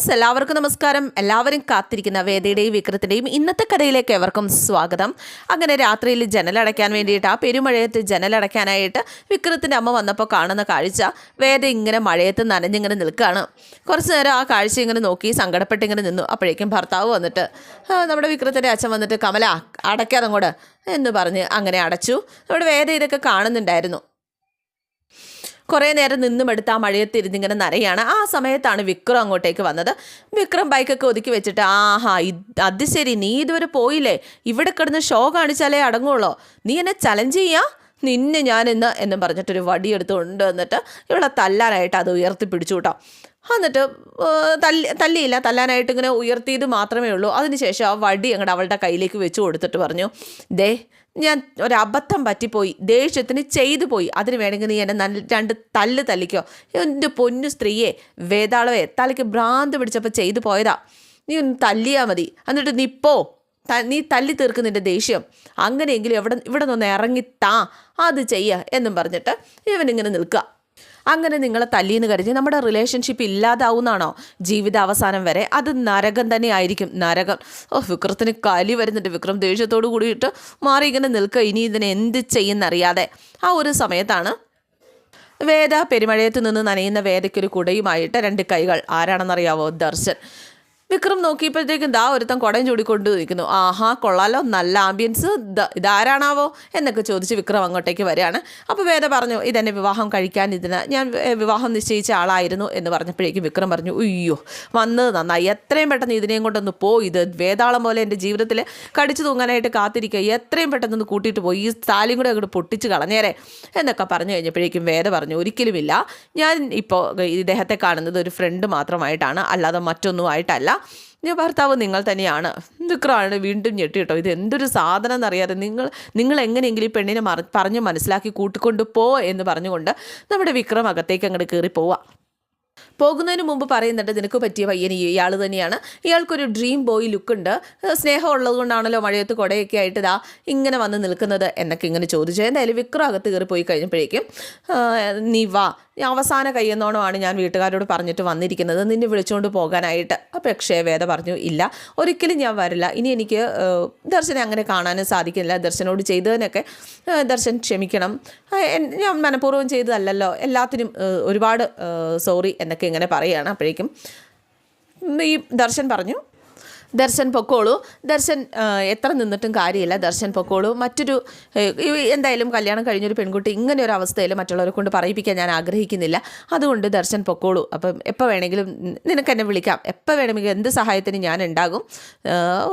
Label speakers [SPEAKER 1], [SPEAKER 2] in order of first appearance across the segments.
[SPEAKER 1] Friends എല്ലാവർക്കും നമസ്കാരം. എല്ലാവരും കാത്തിരിക്കുന്ന വേദയുടെയും വിക്രത്തിന്റെയും ഇന്നത്തെ കഥയിലേക്ക് എവർക്കും സ്വാഗതം. അങ്ങനെ രാത്രിയിൽ ജനലടയ്ക്കാൻ വേണ്ടിയിട്ട് ആ പെരുമഴയത്ത് ജനലടയ്ക്കാനായിട്ട് വിക്രത്തിന്റെ അമ്മ വന്നപ്പോൾ കാണുന്ന കാഴ്ച വേദ ഇങ്ങനെ മഴയത്ത് നനഞ്ഞിങ്ങനെ നിൽക്കുകയാണ്. കുറച്ച് നേരം ആ കാഴ്ച ഇങ്ങനെ നോക്കി സങ്കടപ്പെട്ട് ഇങ്ങനെ നിന്നു. അപ്പോഴേക്കും ഭർത്താവ് വന്നിട്ട് നമ്മുടെ വിക്രത്തിന്റെ അച്ഛൻ വന്നിട്ട് കമല അടയ്ക്കാതെ അങ്ങോട്ട് എന്ന് പറഞ്ഞ് അങ്ങനെ അടച്ചു. നമ്മുടെ വേദ ഇതൊക്കെ കാണുന്നുണ്ടായിരുന്നു. കുറേ നേരം നിന്നും എടുത്ത് ആ മഴയത്ത് ഇരുന്നിങ്ങനെ നനയാണ്. ആ സമയത്താണ് വിക്രം അങ്ങോട്ടേക്ക് വന്നത്. വിക്രം ബൈക്കൊക്കെ ഒതുക്കി വെച്ചിട്ട് ആഹാ അത് ശരി നീ ഇതുവരെ പോയില്ലേ? ഇവിടെ കിടന്ന് ഷോ കാണിച്ചാലേ അടങ്ങുള്ളോ. നീ എന്നെ ചലഞ്ച് ചെയ്യാ? നിന്നെ ഞാൻ ഇന്ന് എന്നും പറഞ്ഞിട്ടൊരു വടിയെടുത്ത് കൊണ്ട് വന്നിട്ട് ഇവിടെ തല്ലാനായിട്ട് അത് ഉയർത്തി പിടിച്ചു കേട്ടോ. എന്നിട്ട് തല്ലി തല്ലിയില്ല. തല്ലാനായിട്ട് ഇങ്ങനെ ഉയർത്തിയത് മാത്രമേ ഉള്ളൂ. അതിനുശേഷം ആ വടി അങ്ങോട്ട് അവളുടെ കയ്യിലേക്ക് വെച്ച് കൊടുത്തിട്ട് പറഞ്ഞു ദേ ഞാൻ ഒരബദ്ധം പറ്റിപ്പോയി ദേഷ്യത്തിന് ചെയ്തു പോയി. അതിന് വേണമെങ്കിൽ നീ എന്നെ നല്ല രണ്ട് തല്ല് തല്ലിക്കോ. എന്റെ പൊന്നു സ്ത്രീയെ വേതാളവേ തലയ്ക്ക് ഭ്രാന്ത് പിടിച്ചപ്പോൾ ചെയ്തു പോയതാ. നീ ഒന്ന് തല്ലിയാൽ മതി. എന്നിട്ട് നീ പോ. നീ തല്ലി തീർക്കുന്നതിന്റെ ദേഷ്യം. അങ്ങനെയെങ്കിലും എവിടെ ഇവിടെ നിന്ന് ഇറങ്ങി താ. അത് ചെയ്യുക എന്നും പറഞ്ഞിട്ട് ഇവനിങ്ങനെ നിൽക്കുക. അങ്ങനെ നിങ്ങളെ തല്ലിയെന്ന് കരുതി നമ്മുടെ റിലേഷൻഷിപ്പ് ഇല്ലാതാവുന്നാണോ ജീവിത അവസാനം വരെ? അത് നരകം തന്നെ ആയിരിക്കും നരകം. ഓ വിക്രത്തിന് കലി വരുന്നുണ്ട്. വിക്രം ദേഷ്യത്തോട് കൂടിയിട്ട് മാറി ഇങ്ങനെ നിൽക്കുക. ഇനി ഇതിനെ എന്ത് ചെയ്യുന്നറിയാതെ. ആ ഒരു സമയത്താണ് വേദ പെരുമഴയത്ത് നിന്ന് നനയുന്ന വേദയ്ക്കൊരു കുടയുമായിട്ട് രണ്ട് കൈകൾ. ആരാണെന്നറിയാവോ? ദർശൻ. വിക്രം നോക്കിയപ്പോഴത്തേക്കും ദാ ഒരുത്തൻ കുടയും ചൂടിക്കൊണ്ട് നിൽക്കുന്നു ആഹാ കൊള്ളാലോ നല്ല ആംബിയൻസ് ഇതാരാണാവോ എന്നൊക്കെ ചോദിച്ച് വിക്രം അങ്ങോട്ടേക്ക് വരികയാണ്. അപ്പോൾ വേദ പറഞ്ഞു ഇതെന്നെ വിവാഹം കഴിക്കാൻ ഇതിന് ഞാൻ വിവാഹം നിശ്ചയിച്ച ആളായിരുന്നു എന്ന് പറഞ്ഞപ്പോഴേക്കും വിക്രം പറഞ്ഞു ഉയ്യോ വന്നത് നന്നായി. എത്രയും പെട്ടെന്ന് ഇതിനെയും കൊണ്ടൊന്ന് പോ. ഇത് വേതാളം പോലെ എന്റെ ജീവിതത്തിൽ കടിച്ചു തൂങ്ങാനായിട്ട് കാത്തിരിക്കുക എത്രയും പെട്ടെന്ന് ഒന്ന് കൂട്ടിയിട്ട് പോയി ഈ താലിയും കൂടെ അങ്ങോട്ട് പൊട്ടിച്ച് കളഞ്ഞേരെ എന്നൊക്കെ പറഞ്ഞു കഴിഞ്ഞപ്പോഴേക്കും വേദ പറഞ്ഞു ഒരിക്കലുമില്ല. ഞാൻ ഇപ്പോൾ ഇദ്ദേഹത്തെ കാണുന്നത് ഒരു ഫ്രണ്ട് മാത്രമായിട്ടാണ്. അല്ലാതെ മറ്റൊന്നും ആയിട്ടല്ല ഞാൻ ഭർത്താവ് നിങ്ങൾ തന്നെയാണ്. വിക്രമാണ് വീണ്ടും ഞെട്ടി കേട്ടോ. ഇത് എന്തൊരു സാധനം എന്നറിയാതെ നിങ്ങൾ നിങ്ങൾ എങ്ങനെയെങ്കിലും ഈ പെണ്ണിനെ മറ പറഞ്ഞ് മനസ്സിലാക്കി കൂട്ടിക്കൊണ്ട് പോ എന്ന് പറഞ്ഞുകൊണ്ട് നമ്മുടെ വിക്രം അകത്തേക്ക് അങ്ങോട്ട് കയറി പോവാം. പോകുന്നതിന് മുമ്പ് പറയുന്നുണ്ട് നിനക്ക് പറ്റിയ പയ്യൻ ഇയാൾ തന്നെയാണ്. ഇയാൾക്കൊരു ഡ്രീം ബോയ് ലുക്കുണ്ട് സ്നേഹം ഉള്ളത് കൊണ്ടാണല്ലോ മഴയത്ത് കുടയൊക്കെ ആയിട്ട് ഇതാ ഇങ്ങനെ വന്ന് നിൽക്കുന്നത് എന്നൊക്കെ ഇങ്ങനെ ചോദിച്ചു. എന്തായാലും വിക്രം അകത്ത് കയറി പോയി കഴിഞ്ഞപ്പോഴേക്കും നിവ അവസാന കയ്യെന്നോണമാണ് ഞാൻ വീട്ടുകാരോട് പറഞ്ഞിട്ട് വന്നിരിക്കുന്നത്. നിന്നെ വിളിച്ചുകൊണ്ട് പോകാനായിട്ട്. അപ്പോൾ അക്ഷയ വേദ പറഞ്ഞു ഇല്ല ഒരിക്കലും ഞാൻ വരില്ല. ഇനി എനിക്ക് ദർശനെ അങ്ങനെ കാണാനും സാധിക്കില്ല. ദർശനോട് ചെയ്തതിനൊക്കെ ദർശൻ ക്ഷമിക്കണം. ഞാൻ മനഃപൂർവം ചെയ്തതല്ലല്ലോ. എല്ലാത്തിനും ഒരുപാട് സോറി എന്നൊക്കെ ഇങ്ങനെ പറയുകയാണ് അപ്പോഴേക്കും. ഈ ദർശൻ പറഞ്ഞു ദർശൻ പൊക്കോളൂ. ദർശൻ എത്ര നിന്നിട്ടും കാര്യമില്ല. ദർശൻ പൊക്കോളൂ. മറ്റൊരു എന്തായാലും കല്യാണം കഴിഞ്ഞൊരു പെൺകുട്ടി ഇങ്ങനെ ഒരു അവസ്ഥയിൽ മറ്റുള്ളവരെ കൊണ്ട് പറയിപ്പിക്കാൻ ഞാൻ ആഗ്രഹിക്കുന്നില്ല. അതുകൊണ്ട് ദർശൻ പൊക്കോളൂ. അപ്പം എപ്പോൾ വേണമെങ്കിലും നിനക്ക് എന്നെ വിളിക്കാം. എപ്പോൾ വേണമെങ്കിലും എന്ത് സഹായത്തിന് ഞാൻ ഉണ്ടാകും.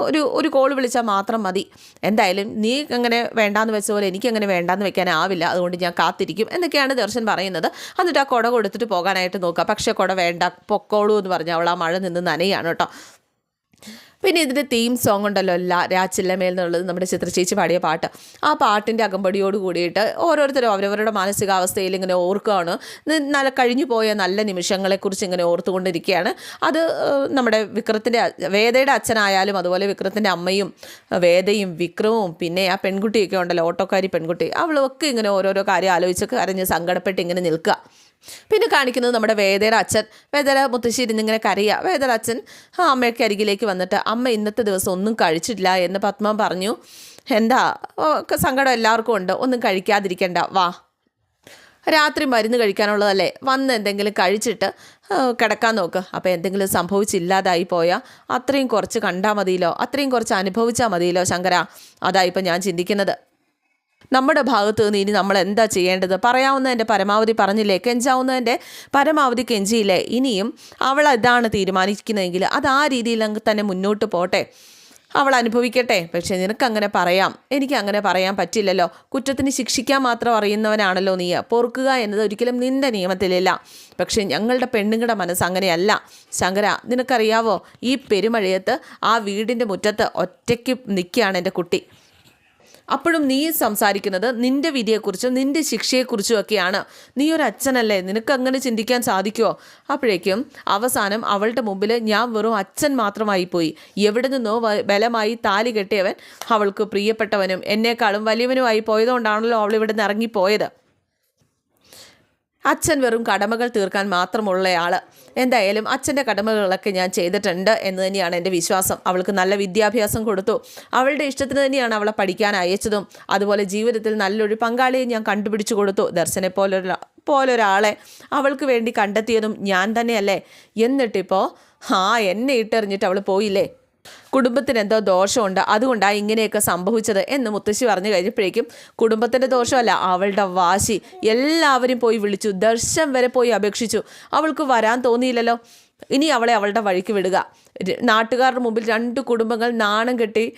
[SPEAKER 1] ഒരു ഒരു കോൾ വിളിച്ചാൽ മാത്രം മതി. എന്തായാലും നീ അങ്ങനെ വേണ്ടാന്ന് വെച്ച പോലെ എനിക്ക് അങ്ങനെ വേണ്ടാന്ന് വെക്കാനാവില്ല അതുകൊണ്ട് ഞാൻ കാത്തിരിക്കും എന്നൊക്കെയാണ് ദർശൻ പറയുന്നത്. എന്നിട്ട് ആ കുട കൊടുത്തിട്ട് പോകാനായിട്ട് നോക്കുക. പക്ഷേ കുട വേണ്ട പൊക്കോളൂ എന്ന് പറഞ്ഞാൽ അവൾ ആ മഴ നിന്ന് നനയാണ് കേട്ടോ. പിന്നെ ഇതിന്റെ തീം സോങ് ഉണ്ടല്ലോ എല്ലാ രാച്ചില്ലമേൽ എന്നുള്ളത് നമ്മുടെ ചിത്രചേച്ചി പാടിയ പാട്ട്. ആ പാട്ടിന്റെ അകമ്പടിയോട് കൂടിയിട്ട് ഓരോരുത്തരും അവരവരുടെ മാനസികാവസ്ഥയിൽ ഇങ്ങനെ ഓർക്കുകയാണ്. നല്ല കഴിഞ്ഞു പോയ നല്ല നിമിഷങ്ങളെക്കുറിച്ച് ഇങ്ങനെ ഓർത്തുകൊണ്ടിരിക്കുകയാണ്. അത് നമ്മുടെ വിക്രത്തിന്റെ വേദയുടെ അച്ഛനായാലും അതുപോലെ വിക്രത്തിന്റെ അമ്മയും വേദയും വിക്രവും പിന്നെ ആ പെൺകുട്ടിയൊക്കെ ഉണ്ടല്ലോ ഓട്ടോക്കാരി പെൺകുട്ടി അവളൊക്കെ ഇങ്ങനെ ഓരോരോ കാര്യം ആലോചിച്ച് കരഞ്ഞ് സങ്കടപ്പെട്ട് ഇങ്ങനെ നിൽക്കുക. പിന്നെ കാണിക്കുന്നത് നമ്മുടെ വേദയുടെ അച്ഛൻ. വേദര മുത്തശ്ശി ഇരുന്നിങ്ങനെ കരയുക വേദര അച്ഛൻ ആ അമ്മയ്ക്ക് അരികിലേക്ക് വന്നിട്ട് അമ്മ ഇന്നത്തെ ദിവസം ഒന്നും കഴിച്ചിട്ടില്ല എന്ന് പത്മ പറഞ്ഞു. എന്താ? സങ്കടം എല്ലാവർക്കും ഉണ്ട്. ഒന്നും കഴിക്കാതിരിക്കണ്ട. വാ. രാത്രി മരുന്ന് കഴിക്കാനുള്ളതല്ലേ? വന്ന് എന്തെങ്കിലും കഴിച്ചിട്ട് കിടക്കാൻ നോക്ക്. അപ്പോൾ എന്തെങ്കിലും സംഭവിച്ചില്ലാതായി പോയാൽ അത്രയും കുറച്ച് കണ്ടാൽ മതിയല്ലോ. അത്രയും കുറച്ച് അനുഭവിച്ചാൽ മതിയല്ലോ ശങ്കര. അതായിപ്പോൾ ഞാൻ ചിന്തിക്കുന്നത്. നമ്മുടെ ഭാഗത്ത് നിന്ന് ഇനി നമ്മൾ എന്താ ചെയ്യേണ്ടത്? പറയാവുന്നതിന്റെ പരമാവധി പറഞ്ഞില്ലേ? കെഞ്ചാവുന്നതിന്റെ പരമാവധി കെഞ്ചിയില്ലേ? ഇനിയും അവൾ ഇതാണ് തീരുമാനിക്കുന്നതെങ്കിൽ അത് ആ രീതിയിൽ തന്നെ മുന്നോട്ട് പോട്ടെ. അവൾ അനുഭവിക്കട്ടെ. പക്ഷേ നിനക്കങ്ങനെ പറയാം. എനിക്ക് അങ്ങനെ പറയാൻ പറ്റില്ലല്ലോ. കുറ്റത്തിന് ശിക്ഷിക്കാൻ മാത്രം അറിയുന്നവനാണല്ലോ നീ. പൊറുക്കുക എന്നത് ഒരിക്കലും നിന്റെ നിയമത്തിലില്ല. പക്ഷേ ഞങ്ങളുടെ പെണ്ണുങ്ങളുടെ മനസ്സ് അങ്ങനെയല്ല. ശങ്കര നിനക്കറിയാവോ? ഈ പെരുമഴയത്ത് ആ വീടിന്റെ മുറ്റത്ത് ഒറ്റയ്ക്ക് നിൽക്കുകയാണ് എന്റെ കുട്ടി. അപ്പോഴും നീ സംസാരിക്കുന്നത് നിന്റെ വിധിയെക്കുറിച്ചും നിന്റെ ശിക്ഷയെക്കുറിച്ചും ഒക്കെയാണ്. നീ ഒരു അച്ഛനല്ലേ? നിനക്ക് അങ്ങനെ ചിന്തിക്കാൻ സാധിക്കുമോ അപ്പോഴേക്കും അവസാനം അവളുടെ മുമ്പിൽ ഞാൻ വെറും അച്ഛൻ മാത്രമായി പോയി എവിടെ നിന്നോ ബലമായി താലി കെട്ടിയവൻ അവൾക്ക് പ്രിയപ്പെട്ടവനും എന്നേക്കാളും വലിയവനുമായി പോയതുകൊണ്ടാണല്ലോ അവൾ ഇവിടെ നിന്ന് ഇറങ്ങിപ്പോയത്. അച്ഛൻ വെറും കടമകൾ തീർക്കാൻ മാത്രമുള്ളയാൾ എന്തായാലും അച്ഛന്റെ കടമകളൊക്കെ ഞാൻ ചെയ്തിട്ടുണ്ട് എന്ന് തന്നെയാണ് എന്റെ വിശ്വാസം. അവൾക്ക് നല്ല വിദ്യാഭ്യാസം കൊടുത്തു. അവളുടെ ഇഷ്ടത്തിന് തന്നെയാണ് അവളെ പഠിക്കാൻ അയച്ചതും. അതുപോലെ ജീവിതത്തിൽ നല്ലൊരു പങ്കാളിയെ ഞാൻ കണ്ടുപിടിച്ചു കൊടുത്തു. ദർശനെ പോലൊരു പോലൊരാളെ അവൾക്ക് വേണ്ടി കണ്ടെത്തിയതും ഞാൻ തന്നെയല്ലേ? എന്നിട്ടിപ്പോൾ ആ എന്നെ ഇട്ടെറിഞ്ഞിട്ട് അവൾ പോയില്ലേ? കുടുംബത്തിന് എന്തോ ദോഷമുണ്ട്. അതുകൊണ്ടാണ് ഇങ്ങനെയൊക്കെ സംഭവിച്ചത് എന്ന് മുത്തശ്ശി പറഞ്ഞു കഴിഞ്ഞപ്പോഴേക്കും കുടുംബത്തിന്റെ ദോഷമല്ല അവളുടെ വാശി. എല്ലാവരും പോയി വിളിച്ചു. ദർശം വരെ പോയി അപേക്ഷിച്ചു. അവൾക്ക് വരാൻ തോന്നിയില്ലല്ലോ. ഇനി അവളെ അവളുടെ വഴിക്ക് വിടുക. നാട്ടുകാരുടെ മുമ്പിൽ രണ്ട് കുടുംബങ്ങൾ നാണം കെട്ടി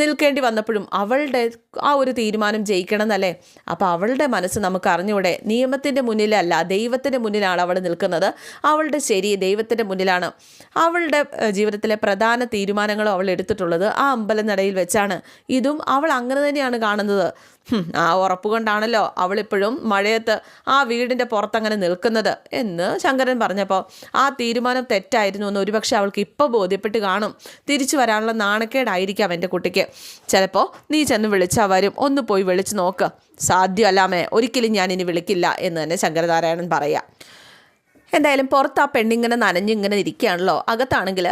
[SPEAKER 1] നിൽക്കേണ്ടി വന്നപ്പോഴും അവളുടെ ആ ഒരു തീരുമാനം ജയിക്കണം എന്നല്ലേ അപ്പോൾ അവളുടെ മനസ്സ് നമുക്ക് അറിഞ്ഞൂടെ നിയമത്തിന്റെ മുന്നിലല്ല ദൈവത്തിന്റെ മുന്നിലാണ് അവൾ നിൽക്കുന്നത്. അവളുടെ ശരി ദൈവത്തിന്റെ മുന്നിലാണ്. അവളുടെ ജീവിതത്തിലെ പ്രധാന തീരുമാനങ്ങളും അവൾ എടുത്തിട്ടുള്ളത് ആ അമ്പലനടയിൽ വെച്ചാണ്. ഇതും അവൾ അങ്ങനെ തന്നെയാണ് കാണുന്നത്. ആ ഉറപ്പ് കൊണ്ടാണല്ലോ അവളിപ്പോഴും മഴയത്ത് ആ വീടിന്റെ പുറത്തങ്ങനെ നിൽക്കുന്നത് എന്ന് ശങ്കരൻ പറഞ്ഞപ്പോൾ ആ തീരുമാനം തെറ്റായിരുന്നു എന്ന് ഒരുപക്ഷെ അവൾക്ക് ഇപ്പോൾ ബോധ്യപ്പെട്ട് കാണും. തിരിച്ചു വരാനുള്ള നാണക്കേടായിരിക്കാം എന്റെ കുട്ടിക്ക്. ചിലപ്പോൾ നീ ചെന്ന് വിളിച്ചാൽ വരും. ഒന്ന് പോയി വിളിച്ച് നോക്ക്. സാധ്യമല്ലാമേ ഒരിക്കലും ഞാൻ ഇനി വിളിക്കില്ല എന്ന് തന്നെ ശങ്കരനാരായണൻ പറയാം. എന്തായാലും പുറത്ത് ആ പെണ്ണിങ്ങനെ നനഞ്ഞിങ്ങനെ ഇരിക്കുകയാണല്ലോ. അകത്താണെങ്കിൽ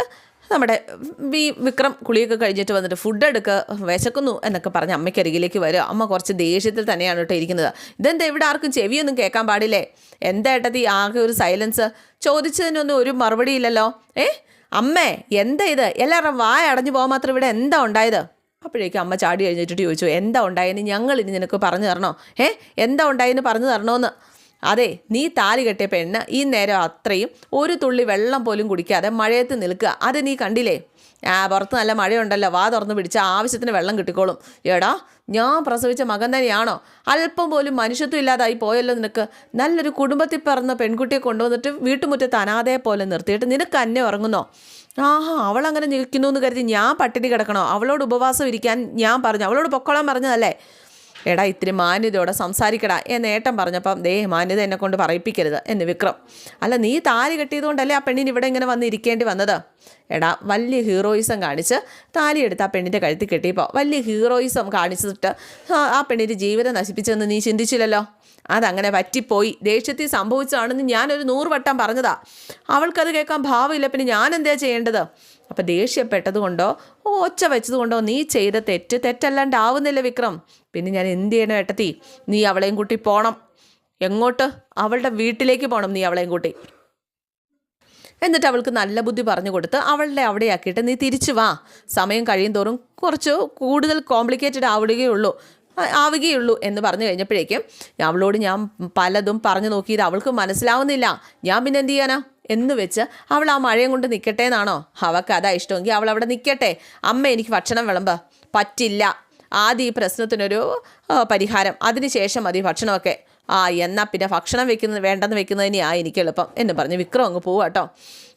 [SPEAKER 1] നമ്മുടെ വി വിക്രം കുളിയൊക്കെ കഴിഞ്ഞിട്ട് വന്നിട്ട് ഫുഡ് എടുക്കുക വിശക്കുന്നു എന്നൊക്കെ പറഞ്ഞ് അമ്മയ്ക്കരികിലേക്ക് വരിക. അമ്മ കുറച്ച് ദേഷ്യത്തിൽ തന്നെയാണ് കേട്ടോ ഇരിക്കുന്നത്. ഇതെന്താ ഇവിടെ ആർക്കും ചെവിയൊന്നും കേൾക്കാൻ പാടില്ലേ? എന്താ ഏട്ടത്തി ആകെ ഒരു സൈലൻസ് ചോദിച്ചതിനൊന്നും ഒരു മറുപടി ഇല്ലല്ലോ. ഏ? അമ്മേ എന്താ ഇത്? എല്ലാവരും വായ അടഞ്ഞു പോകാൻ മാത്രം ഇവിടെ എന്താ ഉണ്ടായത്? അപ്പോഴേക്കും അമ്മ ചാടി കഴിഞ്ഞിട്ട് ചോദിച്ചു എന്താ ഉണ്ടായെന്ന് ഞങ്ങൾ ഇനി നിനക്ക് പറഞ്ഞു തരണോ? ഏ? എന്താ ഉണ്ടായെന്ന് പറഞ്ഞു തരണോന്ന്? അതെ നീ താലി കെട്ടിയ പെണ്ണ് ഈ നേരം അത്രയും ഒരു തുള്ളി വെള്ളം പോലും കുടിക്കാതെ മഴയത്ത് നിൽക്കുക. അത് നീ കണ്ടില്ലേ? ആ പുറത്ത് നല്ല മഴയുണ്ടല്ലോ. വാ തുറന്നു പിടിച്ച ആവശ്യത്തിന് വെള്ളം കിട്ടിക്കോളും. എടാ ഞാൻ പ്രസവിച്ച മകൻ തന്നെയാണോ? അല്പം പോലും മനുഷ്യത്വം ഇല്ലാതായി പോയല്ലോ നിനക്ക്. നല്ലൊരു കുടുംബത്തിൽ പിറന്ന പെൺകുട്ടിയെ കൊണ്ടുവന്നിട്ട് വീട്ടുമുറ്റത്ത് അനാഥയെ പോലെ നിർത്തിയിട്ട് നിനക്ക് അന്നെ ഉറങ്ങുന്നോ? ആഹാ അവളങ്ങനെ നിൽക്കുന്നു എന്ന് കരുതി ഞാൻ പട്ടിണി കിടക്കണോ? അവളോട് ഉപവാസം ഇരിക്കാൻ ഞാൻ പറഞ്ഞു. അവളോട് പൊക്കോളാൻ പറഞ്ഞതല്ലേ? എടാ ഇത്തിരി മാന്യതയോടെ സംസാരിക്കടാ എന്ന് ഏട്ടൻ പറഞ്ഞപ്പം ദേ മാന്യത എന്നെ കൊണ്ട് പറയിപ്പിക്കരുത് എന്ന് വിക്രം. അല്ല നീ താലി കെട്ടിയതുകൊണ്ടല്ലേ ആ പെണ്ണിന് ഇവിടെ ഇങ്ങനെ വന്നിരിക്കേണ്ടി വന്നത്? എടാ വലിയ ഹീറോയിസം കാണിച്ച് താലി എടുത്ത് ആ പെണ്ണിന്റെ കഴുത്തിൽ കെട്ടിയപ്പോൾ വലിയ ഹീറോയിസം കാണിച്ചിട്ട് ആ- പെണ്ണിന്റെ ജീവിതം നശിപ്പിച്ചെന്ന് നീ ചിന്തിച്ചില്ലല്ലോ? അതങ്ങനെ പറ്റിപ്പോയി. ദേഷ്യത്തിൽ സംഭവിച്ചതാണെന്ന് ഞാനൊരു നൂറ് വട്ടം പറഞ്ഞതാ. അവൾക്കത് കേൾക്കാൻ ഭാവമില്ല. പിന്നെ ഞാൻ എന്താ ചെയ്യേണ്ടത്? അപ്പം ദേഷ്യപ്പെട്ടത് കൊണ്ടോ ഒച്ച വെച്ചതുകൊണ്ടോ നീ ചെയ്ത തെറ്റ് തെറ്റല്ലാണ്ടാവുന്നില്ല വിക്രം. പിന്നെ ഞാൻ എന്ത് ചെയ്യണം ഏട്ടത്തി? നീ അവളെയും കൂട്ടി പോണം. എങ്ങോട്ട്? അവളുടെ വീട്ടിലേക്ക് പോകണം നീ അവളെയും കൂട്ടി. എന്നിട്ട് അവൾക്ക് നല്ല ബുദ്ധി പറഞ്ഞു കൊടുത്ത് അവളുടെ അവിടെ ആക്കിയിട്ട് നീ തിരിച്ചു വാ. സമയം കഴിയും തോറും കുറച്ച് കൂടുതൽ കോംപ്ലിക്കേറ്റഡ് ആവുകയുള്ളൂ. ആവുകയുള്ളൂ എന്ന് പറഞ്ഞു കഴിഞ്ഞപ്പോഴേക്കും അവളോട് ഞാൻ പലതും പറഞ്ഞു നോക്കിയത് അവൾക്ക് മനസ്സിലാവുന്നില്ല. ഞാൻ പിന്നെ എന്ത് ചെയ്യാനാ? എന്ന് വെച്ച് അവൾ ആ മഴയും കൊണ്ട് നിൽക്കട്ടെ എന്നാണോ? അവൾക്ക് അതാ ഇഷ്ടമെങ്കിൽ അവൾ അവിടെ നിൽക്കട്ടെ അമ്മ എനിക്ക് ഭക്ഷണം വിളമ്പ. പറ്റില്ല. ആദ്യം ഈ പ്രശ്നത്തിനൊരു പരിഹാരം. അതിനുശേഷം മതി ഭക്ഷണമൊക്കെ. ആ എന്നാൽ പിന്നെ ഭക്ഷണം വെക്കുന്നത് വേണ്ടെന്ന് ആ എനിക്ക് എളുപ്പം എന്ന് പറഞ്ഞ് വിക്രം അങ്ങ് പോവുക കേട്ടോ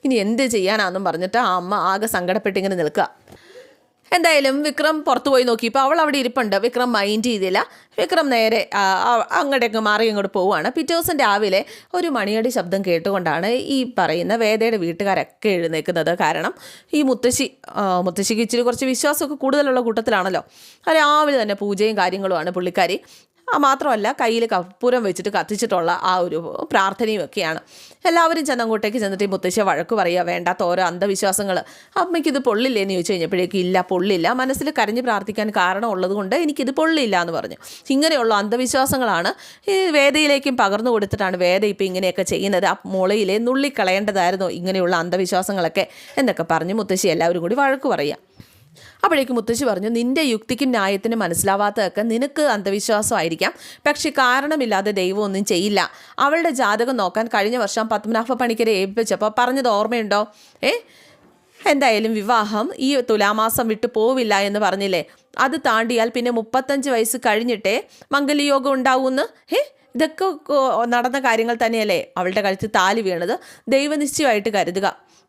[SPEAKER 1] ഇനി എന്ത് ചെയ്യാനാന്നും പറഞ്ഞിട്ട് ആ അമ്മ ആകെ സങ്കടപ്പെട്ട് ഇങ്ങനെ നിൽക്കുക. എന്തായാലും വിക്രം പുറത്തു പോയി നോക്കിയപ്പോൾ അവൾ അവിടെ ഇരിപ്പുണ്ട്. വിക്രം മൈൻഡ് ചെയ്തില്ല. വിക്രം നേരെ അങ്ങോട്ടേക്ക് മാറി ഇങ്ങോട്ട് പോവുകയാണ് പിറ്റേ ദിവസം രാവിലെ ഒരു മണിയടി ശബ്ദം കേട്ടുകൊണ്ടാണ് ഈ പറയുന്ന വേദയുടെ വീട്ടുകാരൊക്കെ എഴുന്നേൽക്കുന്നത് കാരണം ഈ മുത്തശ്ശി മുത്തശ്ശിക്ക് ഇച്ചിരി കുറച്ച് വിശ്വാസമൊക്കെ കൂടുതലുള്ള കൂട്ടത്തിലാണല്ലോ. രാവിലെ തന്നെ പൂജയും കാര്യങ്ങളുമാണ് പുള്ളിക്കാരി. മാത്രമല്ല കയ്യിൽ കപ്പൂരം വെച്ചിട്ട് കത്തിച്ചിട്ടുള്ള ആ ഒരു പ്രാർത്ഥനയും ഒക്കെയാണ് എല്ലാവരും ചെന്ന് ചെന്നിട്ട് ഈ മുത്തശ്ശിയെ വഴക്ക് പറയുക വേണ്ടാത്ത ഓരോ അന്ധവിശ്വാസങ്ങൾ അമ്മയ്ക്ക് ഇത് പൊള്ളില്ലേ എന്ന് ചോദിച്ചു കഴിഞ്ഞപ്പോഴേക്കും ഇല്ല പൊള്ളില്ല. മനസ്സിൽ കരഞ്ഞ് പ്രാർത്ഥിക്കാൻ കാരണം ഉള്ളതുകൊണ്ട് എനിക്കിത് പൊള്ളില്ല എന്ന് പറഞ്ഞു. ഇങ്ങനെയുള്ള അന്ധവിശ്വാസങ്ങളാണ് ഈ വേദയിലേക്കും പകർന്നു കൊടുത്തിട്ടാണ് വേദ ഇപ്പം ഇങ്ങനെയൊക്കെ ചെയ്യുന്നത്. ആ മുളയിലെ നുള്ളിക്കളയേണ്ടതായിരുന്നു ഇങ്ങനെയുള്ള അന്ധവിശ്വാസങ്ങളൊക്കെ എന്നൊക്കെ പറഞ്ഞ് മുത്തശ്ശി എല്ലാവരും കൂടി വഴക്ക് പറയാം അപ്പോഴേക്കും മുത്തശ്ശി പറഞ്ഞു നിന്റെ യുക്തിക്കും ന്യായത്തിനും മനസ്സിലാവാത്തതൊക്കെ നിനക്ക് അന്ധവിശ്വാസമായിരിക്കാം. പക്ഷെ കാരണമില്ലാതെ ദൈവമൊന്നും ചെയ്യില്ല. അവളുടെ ജാതകം നോക്കാൻ കഴിഞ്ഞ വർഷം പത്മനാഭ പണിക്കരെ ഏൽപ്പിച്ചപ്പോൾ പറഞ്ഞത് ഓർമ്മയുണ്ടോ? ഏ? എന്തായാലും വിവാഹം ഈ തുലാമാസം വിട്ടു പോവില്ല എന്ന് പറഞ്ഞില്ലേ? അത് താണ്ടിയാൽ പിന്നെ മുപ്പത്തഞ്ച് വയസ്സ് കഴിഞ്ഞിട്ടേ മംഗലയോഗം ഉണ്ടാവൂന്ന്? ഏ ഇതൊക്കെ നടന്ന കാര്യങ്ങൾ തന്നെയല്ലേ? അവളുടെ കഴുത്ത് താലി വീണത് ദൈവനിശ്ചയമായിട്ട് കരുതുക.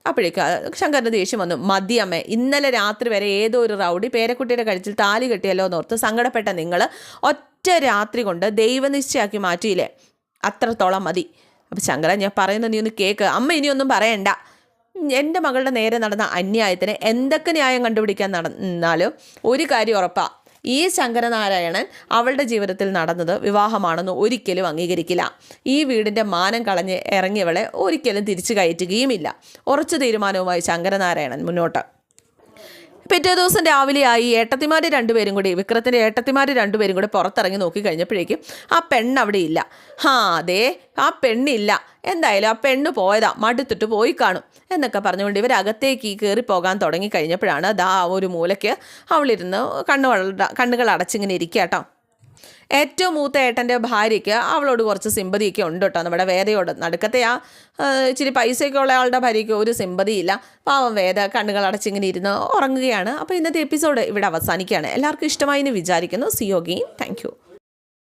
[SPEAKER 1] അപ്പോഴേക്ക് ശങ്കറിന് ദേഷ്യം വന്നു. മതിയമ്മേ ഇന്നലെ രാത്രി വരെ ഏതോ ഒരു റൗഡി പേരക്കുട്ടിയുടെ കഴിച്ചിൽ താലി കെട്ടിയല്ലോ എന്നോർത്ത് സങ്കടപ്പെട്ട നിങ്ങൾ ഒറ്റ രാത്രി കൊണ്ട് ദൈവനിശ്ചയാക്കി മാറ്റിയില്ലേ? അത്രത്തോളം മതി. അപ്പം ശങ്കര ഞാൻ പറയുന്നത് നീ ഒന്ന് കേക്ക്. അമ്മ ഇനിയൊന്നും പറയണ്ട. എന്റെ മകളുടെ നേരെ നടന്ന അന്യായത്തിന് എന്തൊക്കെ ന്യായം കണ്ടുപിടിക്കാൻ നടന്നാലും ഒരു കാര്യം ഉറപ്പാ. ഈ ശങ്കരനാരായണൻ അവളുടെ ജീവിതത്തിൽ നടന്നത് വിവാഹമാണെന്ന് ഒരിക്കലും അംഗീകരിക്കില്ല. ഈ വീടിന്റെ മാനം കളഞ്ഞ് ഇറങ്ങിയവളെ ഒരിക്കലും തിരിച്ചു കയറ്റുകയുമില്ല. ഉറച്ച തീരുമാനവുമായി ശങ്കരനാരായണൻ മുന്നോട്ട്. പിറ്റേ ദിവസം രാവിലെയായി ഏട്ടത്തിമാർ രണ്ടുപേരും കൂടി വിക്രത്തിന്റെ ഏട്ടത്തിമാർ രണ്ടുപേരും കൂടി പുറത്തിറങ്ങി നോക്കി കഴിഞ്ഞപ്പോഴേക്കും ആ പെണ്ണ് അവിടെ ഇല്ല. ആ അതെ ആ പെണ്ണില്ല. എന്തായാലും ആ പെണ്ണ് പോയതാ മടുത്തിട്ട് പോയി കാണും എന്നൊക്കെ പറഞ്ഞുകൊണ്ട് ഇവരകത്തേക്ക് കയറി പോകാൻ തുടങ്ങി കഴിഞ്ഞപ്പോഴാണ് ദാ ഒരു മൂലയ്ക്ക് അവളിരുന്ന് കണ്ണുകൾ കണ്ണുകൾ അടച്ചിങ്ങനെ ഇരിക്കുക കേട്ടോ. ഏറ്റവും മൂത്ത ഏട്ടന്റെ ഭാര്യയ്ക്ക് അവളോട് കുറച്ച് സിമ്പതിയൊക്കെ ഉണ്ട് കേട്ടോ. നമ്മുടെ വേദയോട്. നടുക്കത്തെ ആ ഇച്ചിരി പൈസയൊക്കെ ഉള്ള ആളുടെ ഭാര്യയ്ക്ക് ഒരു സിമ്പതിയില്ല പാവം വേദ കണ്ണുകൾ അടച്ചിങ്ങനെ ഇരുന്ന് ഉറങ്ങുകയാണ്. അപ്പോൾ ഇന്നത്തെ എപ്പിസോഡ് ഇവിടെ അവസാനിക്കുകയാണ്. എല്ലാവർക്കും ഇഷ്ടമായി എന്ന് വിചാരിക്കുന്നു. സിയോഗി താങ്ക്